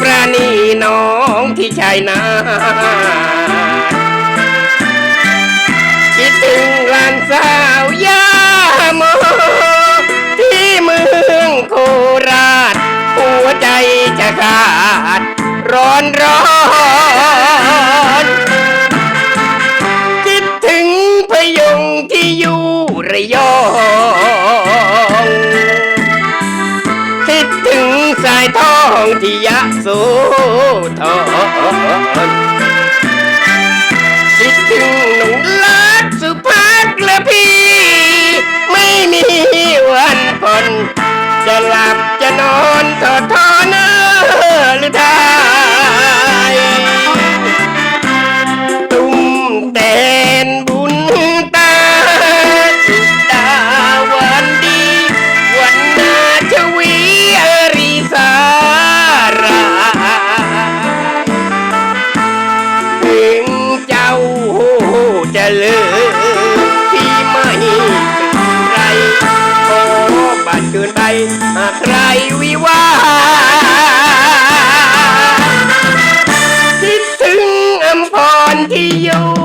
ประนีน้องที่ชายนาคิดถึงลานสาวยาโมที่เมืองโคราช หัวใจจะขาด ร้อนร้อนายทองที่ยะโสธรคิดถึงหนุ่มลักสุภักและพี่ ไม่มีวันผ่อนจะหลับจะนอน จะเลิกที่ไม่เป็นไรโอบัตรเกินไปหากใครวิวาคิดถึงอำพรที่อยู่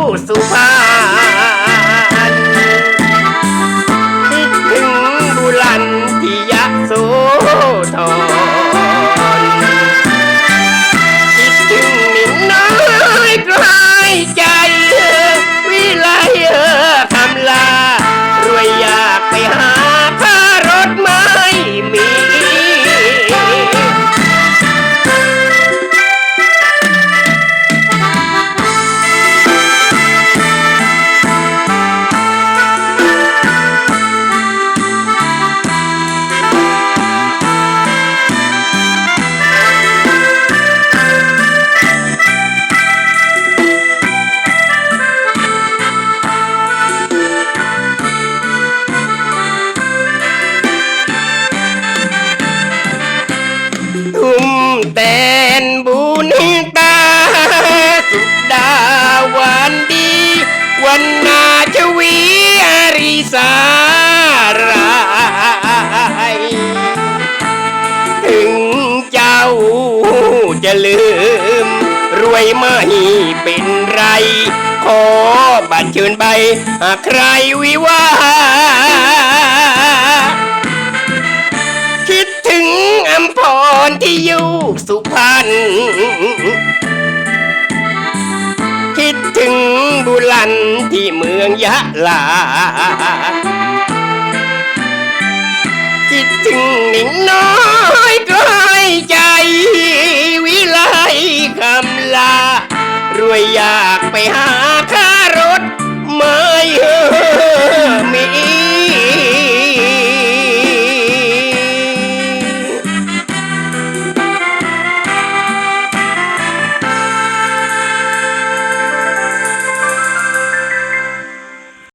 ไม่เป็นไร ขอบัตรเชิญไปหากใครวิวาคิดถึงอำพรที่อยู่สุพรรณคิดถึงบุรันที่เมืองยะลาคิดถึงหนิงน้อยำลารวยอยากไปหาค่ารถไม่เอ